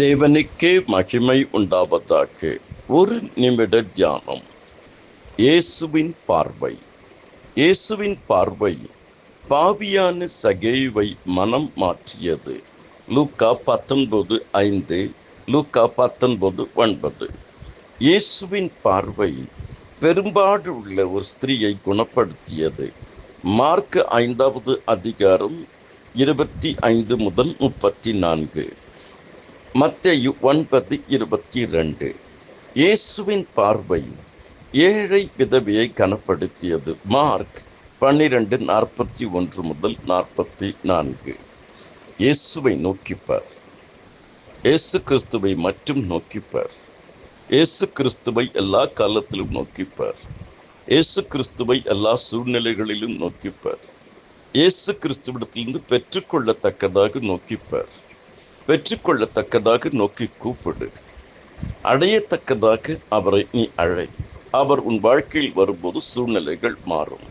தேவனுக்கே மகிமை உண்டாவதாக. ஒரு நிமிட தியானம். இயேசுவின் பார்வை. இயேசுவின் பார்வை பாவியான சகேவை மனம் மாற்றியது. லூக்கா பத்தொன்பது ஐந்து லூக்கா பத்தொன்பது ஒன்பது. இயேசுவின் பார்வை பெரும்பாடு உள்ள ஒரு ஸ்திரீயை குணப்படுத்தியது. மார்க் ஐந்தாவது அதிகாரம் இருபத்தி ஐந்து முதல் முப்பத்தி நான்கு. மத்தேயு ஒன்பது இருபத்தி ரெண்டு இயேசுவின் பார்வை ஏழை விதவியை கனப்படுத்தியது. மார்க் பன்னிரண்டு நாற்பத்தி ஒன்று முதல் நாற்பத்தி நான்கு. இயேசுவை நோக்கிப்பார். இயேசு கிறிஸ்துவை மட்டும் நோக்கிப்பார். இயேசு கிறிஸ்துவை எல்லா காலத்திலும் நோக்கிப்பார். இயேசு கிறிஸ்துவை எல்லா சூழ்நிலைகளிலும் நோக்கிப்பார். இயேசு கிறிஸ்துவிடத்திலிருந்து பெற்றுக்கொள்ளத்தக்கதாக நோக்கிப்பார். பெற்றுக்கொள்ளத்தக்கதாக நோக்கி கூப்பிடு. அடையத்தக்கதாக அவரை நீ அழை. அவர் உன் வாழ்க்கையில் வரும்போது சூழ்நிலைகள் மாறும்.